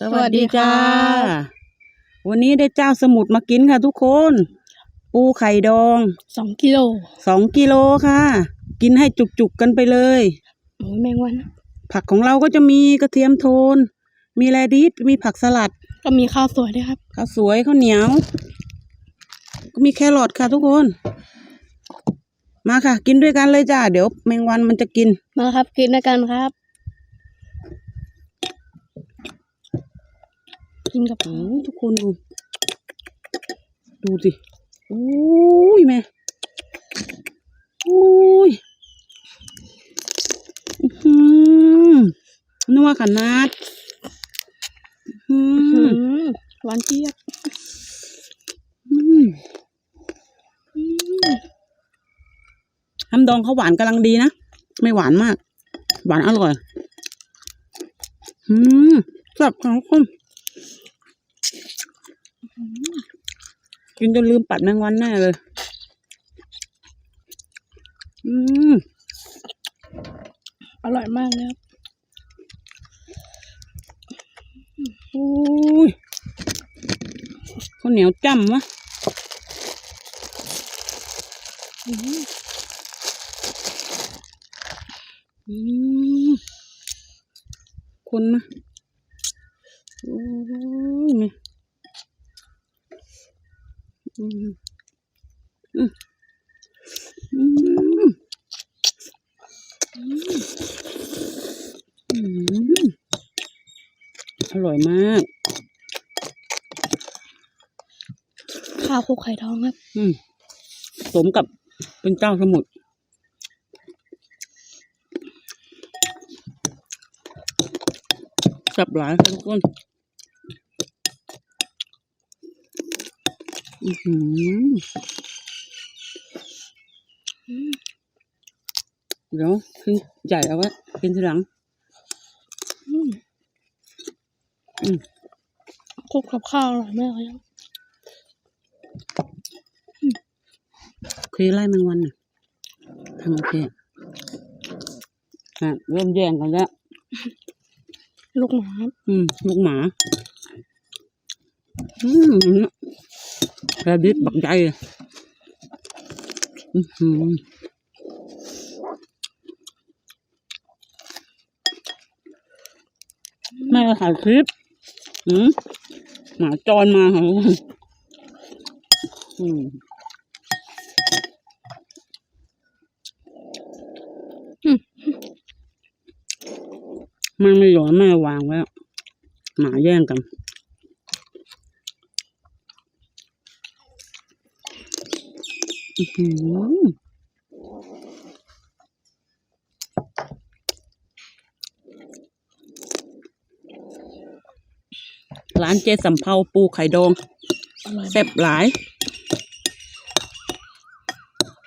สวัสดีจ้าสวัสดีค่ะวันนี้ได้เจ้าสมุทรมากินค่ะทุกคน ปูไข่ดองสองกิโลสองกิโลค่ะ กินให้จุกๆกันไปเลยโอ้ยแมงวัน ผักของเราก็จะมีกระเทียมโทน มีแรดิสมีผักสลัด ก็มีข้าวสวยด้วยครับ ข้าวสวยข้าวเหนียว ก็มีแครอทค่ะทุกคน มาค่ะ กินด้วยกันเลยจ้า เดี๋ยวแมงวันมันจะกิน มาครับ กินด้วยกันครับ กินกับโอ้ยทุกคนดู ดูสิโอ้ยแม่โอ้ยอื้อหือนัวขนาดอื้อหืหือมหวานเจี๊ยบอืมน้ำดองเขาหวานกำลังดีนะ ไม่หวานมาก หวานอร่อย อืมแซ่บของคน กินจนลืมปัดแมงวันแน่เลย อืม อร่อยมากเลยครับโอ้ยข้าวเหนียวจ้ำวะอืมอืมคนมาโอ้ยแม่ อร่อยมาก ข้าวคลุกไข่ทองครับ อืมสมกับเป็นเจ้าสมุทรจับหลายค่ะทุกคน อือหือเดี๋ยวขึ้นใหญ่เอาไว้กินทีหลังอืมอืมคลุกกับข้าวอร่อยมากเลยครับเคยไล่แมงวันน่ะทำโอเคอะเริ่มแย่งกันแล้ว ลูกหมาครับอืม ลูกหมา อืม แรดิสบักใหญ่เลยอือหือแม่ก็ถ่ายคลิปอืมหมาจรมาค่ะทุกคนอืมแม่ไม่ยอมแม่วางไว้อะหมาแย่งกัน อื้อหือร้านเจสำเภาปูไข่ดองอร่อยแซ่บหลาย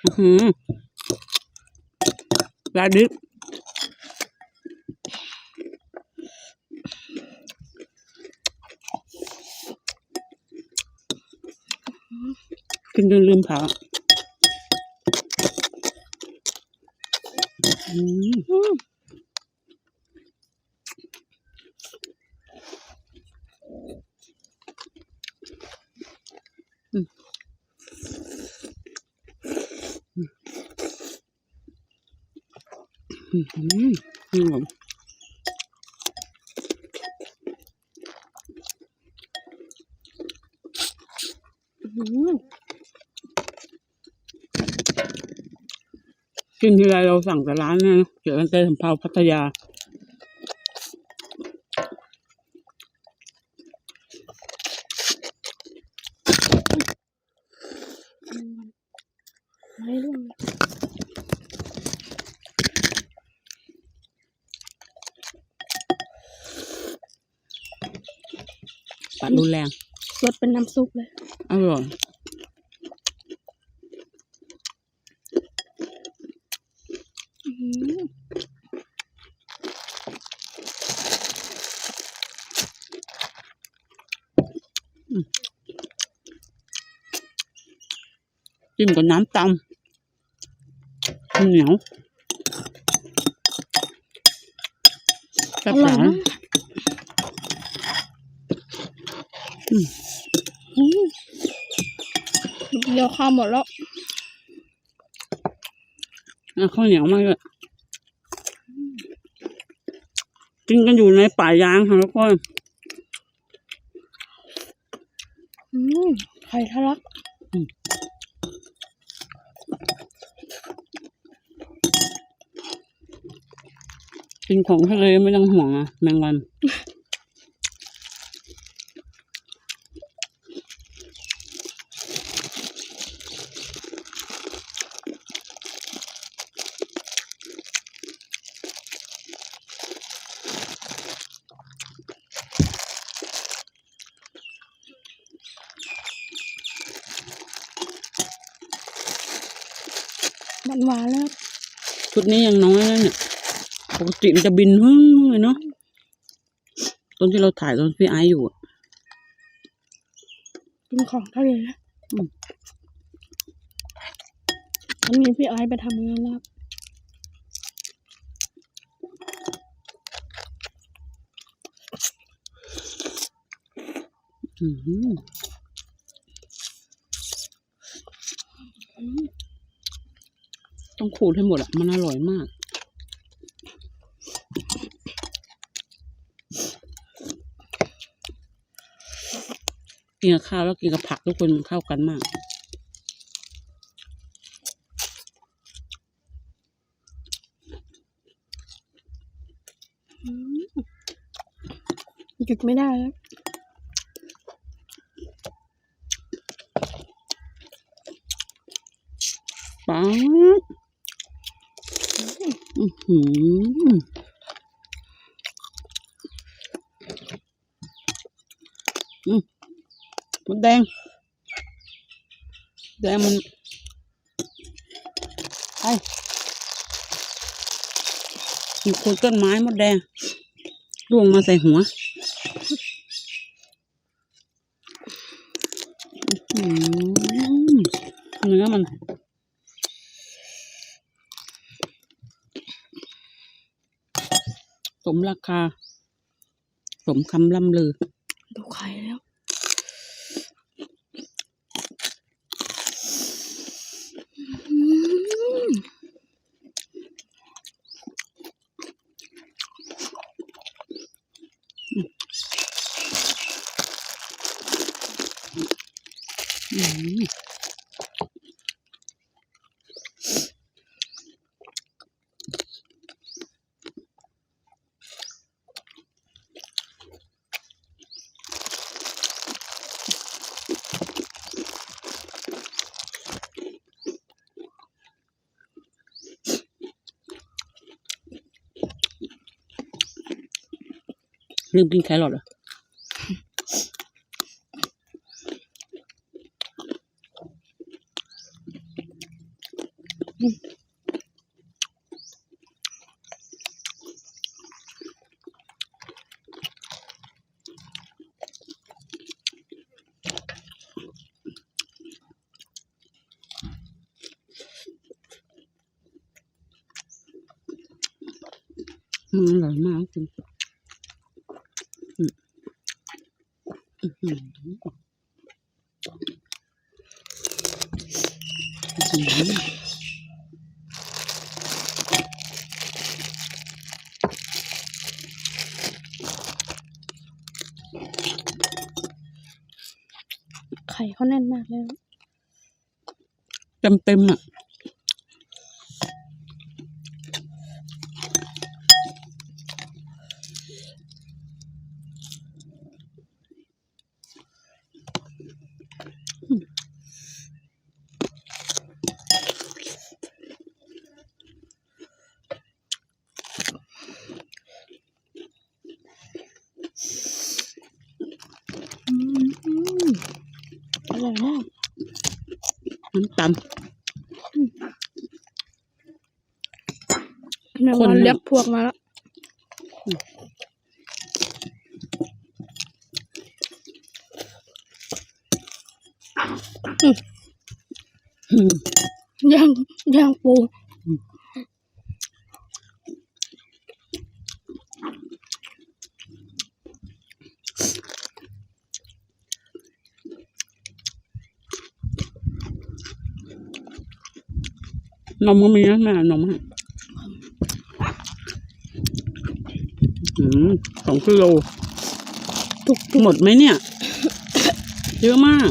อือหือราดิบกินจนลืมผักอืม อืม อืมอืมกินทีไรเราสั่งแต่ร้านเนี่ยนะเกี่ยวกับเต้สำเภาพัทยา ไม่ร่วงเลย ปัดรุนแรงรสเป็นน้ำซุปเลย อร่อยอืมจิ้มกับน้ำตำเหนียวแซ่อบหร่อย ลาย มาก อืม เดียวข้าวหมดแล้วอะข้าวเหนียวมากเลยกินกันอยู่ในป่ายางค่ะทุกคนอืมไข่ทะลักกินของทะเลไม่ต้องห่วงอะแมงวัน มันหวานแล้ว ชุดนี้ยังน้อยนะเนี่ยปกติมันจะบินฮึ่งเลยเนาะตอนที่เราถ่ายตอนพี่ไอซ์อยู่อะกินของทะเลนะอืมวันนี้พี่ไอซ์ไปทำงานแล้วอือหือ ต้องขูดให้หมดอะมันอร่อยมาก กินกับข้าวแล้วกินกับผักทุกคนมันเข้ากันมากหยุดไม่ได้แล้วป๊าบอือหืออื มมดแดง แดงมันไอ้มีคนต้นไม้มดแดงร่วงมาใส่หัวเนื้อมัน สมราคา สมคำล่ำลือดูไข่แล้ว อืม ลืมกินแครอทเหรอมันอร่อยมากจริงอืมอื้อหืออื้อหือ ไข่เขาแน่นมากเลยเต็มเต็มอะ คนเรียกพวกมาแล้วย่างย่างปูนมก็มีนะแม่นมฮะ สองกิโลทุกหมดไหมเนี่ย เยอะมาก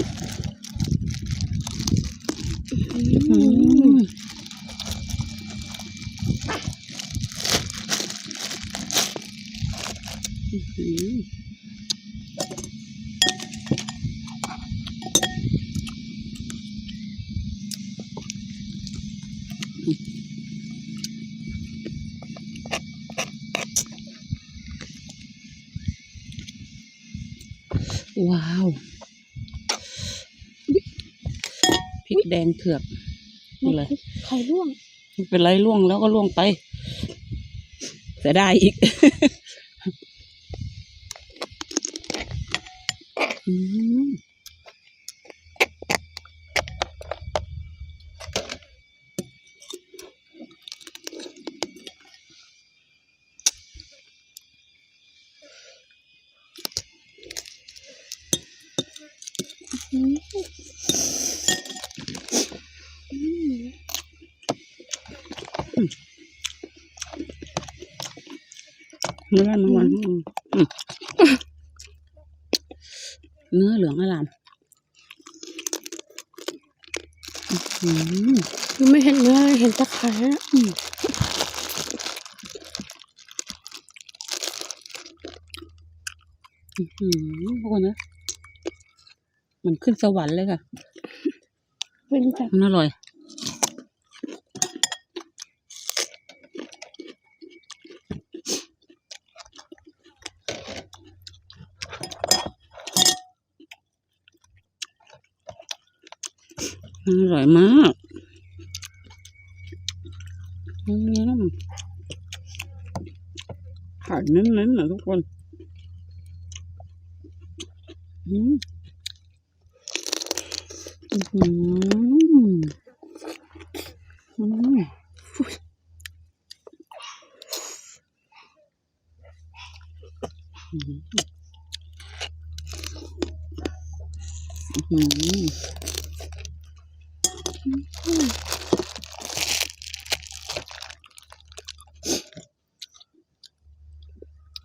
ว้าวพริกแดงเผือกนี่เลยไข่ร่วงไม่เป็นไรล่วงแล้วก็ล่วงไปแต่ได้อีก เนื้อมันหวานอืมอืมเนื้อเหลืองอลามอืมคือไม่เห็นเนื้อเห็นแตะไคร้อะอืมอืมพวกคนนะ มันขึ้นสวรรค์เลยค่ะเป็นจากมันอร่อย อร่อยมากอืมไข่เน้นๆนะทุกคนอืมอืมอืมอื้อหือ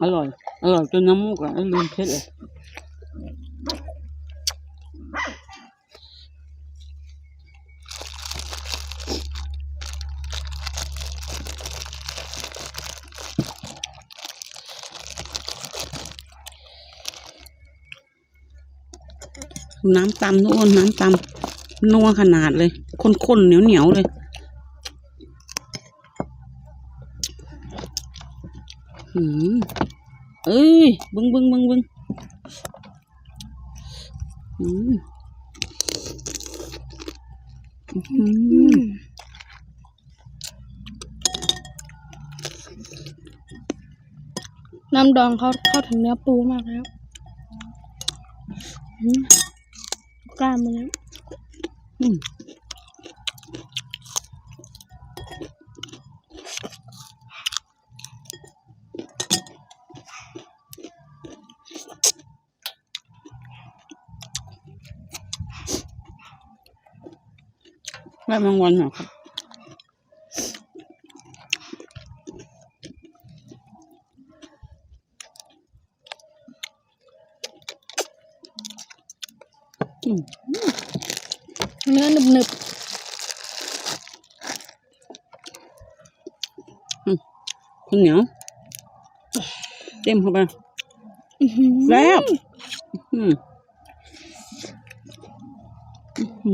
อร่อย อร่อยจนน้ำมูกอะไอ้ลืมเพชรเลยน้ำตำทุกคนน้ำตำนัวขนาดเลยข้นๆเหนียวๆเลยหืม เอ้ยบึงบึงบึงบึงอืมอืมน้ำดองเขาเข้าถึงเนื้อปูมากแล้วอืมกล้ามมันแล้วอืม ได้บางวันเหรอครับอืมเนื้อหนึบหนึบข้าวเหนียวเต็มเข้าไปๆอื้อหือแซ่บอืมอื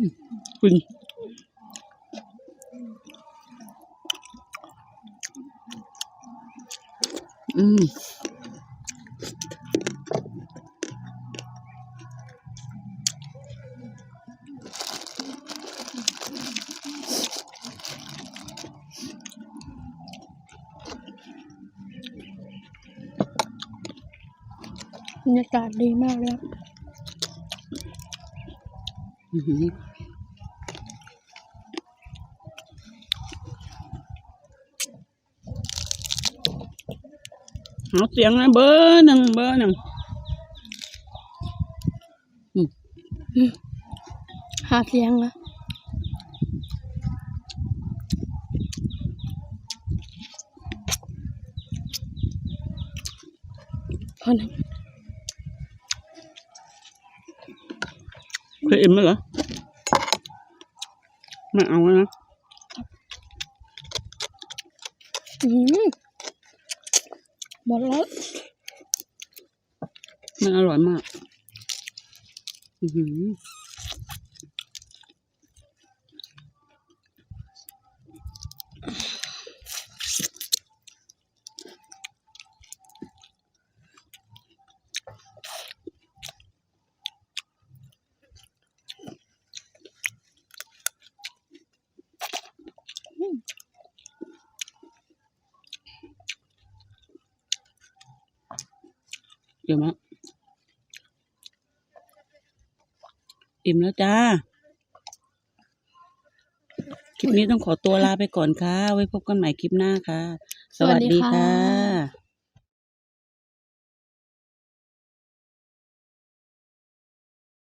ม คุณอืมบรรยากาศดีมากเลยครับ เอาเสียงนะเบอร์หนึ่งเบอร์หนึ่งหาเสียงนะพอหนึ่งเคยเอ็มไหมเหรอไม่เอาแล้วนะอืม มดแล้วมันอร่อยมาก อือหือ ยวมาอิ่มแล้วจ้า คลิปนี้ต้องขอตัวลาไปก่อนค่ะ ไว้พบกันใหม่คลิปหน้าค่ะ สวัสดีค่ะ